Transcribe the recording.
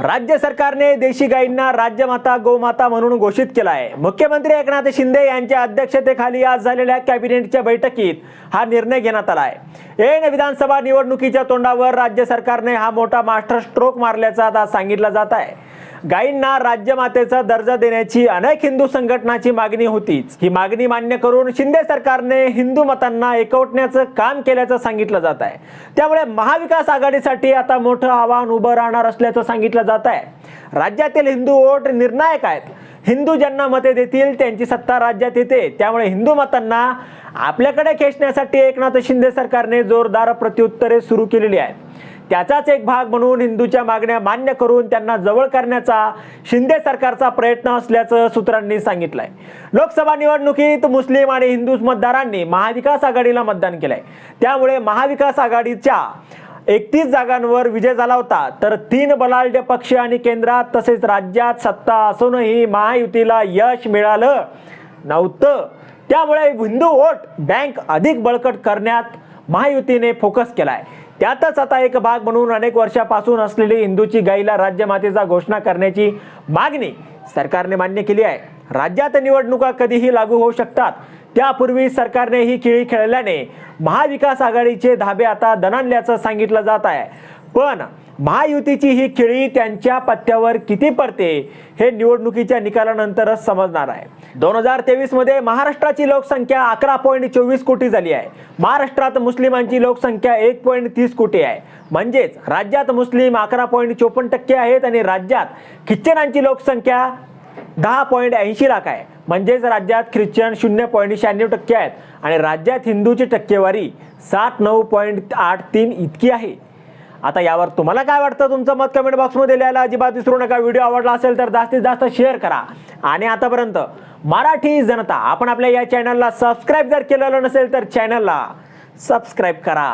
राज्य सरकारने देशी गायींना राज्यमाता गोमाता म्हणून घोषित केला आहे मुख्यमंत्री एकनाथ शिंदे यांच्या अध्यक्षतेखाली आज झालेल्या कॅबिनेटच्या बैठकीत हा निर्णय घेण्यात आला आहे ऐन विधानसभा निवडणुकीच्या तोंडावर राज्य सरकारने हा मोठा मास्टर स्ट्रोक मारल्याचा आता सांगितला जात आहे. गायींना राज्यमातेचा दर्जा देण्याची अनेक हिंदू संघटनाची मागणी होतीच. ही मागणी मान्य करून शिंदे सरकारने हिंदू मतांना एकवटण्याचं काम केल्याचं सांगितलं जात आहे. त्यामुळे महाविकास आघाडीसाठी आता मोठं आव्हान उभं राहणार असल्याचं सांगितलं जात आहे राज्यातील हिंदू वोट निर्णायक आहेत. हिंदू ज्यांना मते देतील त्यांची सत्ता राज्यात येते. त्यामुळे हिंदू मतांना आपल्याकडे खेचण्यासाठी एकनाथ शिंदे सरकारने जोरदार प्रत्युत्तरे सुरू केलेली आहेत. त्याचाच एक भाग म्हणून हिंदूच्या मागण्या मान्य करून त्यांना जवळ करण्याचा शिंदे सरकारचा प्रयत्न असल्याचं सूत्रांनी सांगितलंय. लोकसभा निवडणुकीत मुस्लिम आणि हिंदू मतदारांनी महाविकास आघाडीला मतदान केलंय. त्यामुळे महाविकास आघाडीच्या एकतीस जागांवर विजय झाला होता. तर तीन बलाढ्य पक्ष आणि केंद्रात तसेच राज्यात सत्ता असूनही महायुतीला यश मिळालं नव्हतं. त्यामुळे हिंदू वोट बँक अधिक बळकट करण्यात महायुतीने फोकस केलाय. त्यातच आता एक भाग म्हणून अनेक वर्षापासून असलेली हिंदूची गाईला राज्यमातेचा घोषणा करण्याची मागणी सरकारने मान्य केली आहे. राज्यात निवडणुका कधीही लागू होऊ शकतात. त्यापूर्वी सरकारने ही खेळी खेळल्याने महाविकास आघाडीचे धाबे आता दणाणल्याचं सांगितलं जात आहे. पण महायुतीची ही खेळी त्यांच्या पत्त्यावर किती पडते हे निवडणुकीच्या निकालानंतरच समजणार आहे. दोन हजार तेवीसमध्ये महाराष्ट्राची लोकसंख्या अकरा पॉईंट चोवीस कोटी झाली आहे. महाराष्ट्रात मुस्लिमांची लोकसंख्या एक पॉईंट तीस कोटी आहे. म्हणजेच राज्यात मुस्लिम अकरा पॉईंट चोपन्न टक्के आहेत आणि राज्यात ख्रिश्चनांची लोकसंख्या दहा पॉईंट ऐंशी लाख आहे. म्हणजेच राज्यात ख्रिश्चन शून्य पॉईंट शहाण्णव टक्के आहेत आणि राज्यात हिंदूची टक्केवारी सात नऊ पॉईंट आठ तीन इतकी आहे. आता यावर तुम्हाला काय वाटतं? तुमचं मत कमेंट बॉक्समध्ये लिहायला अजिबात विसरू नका. व्हिडिओ आवडला असेल तर जास्तीत जास्त शेअर करा. आणि आतापर्यंत मराठी जनता आपण आपल्या या चॅनलला सबस्क्राईब जर केलेलं नसेल तर चॅनलला सबस्क्राईब करा.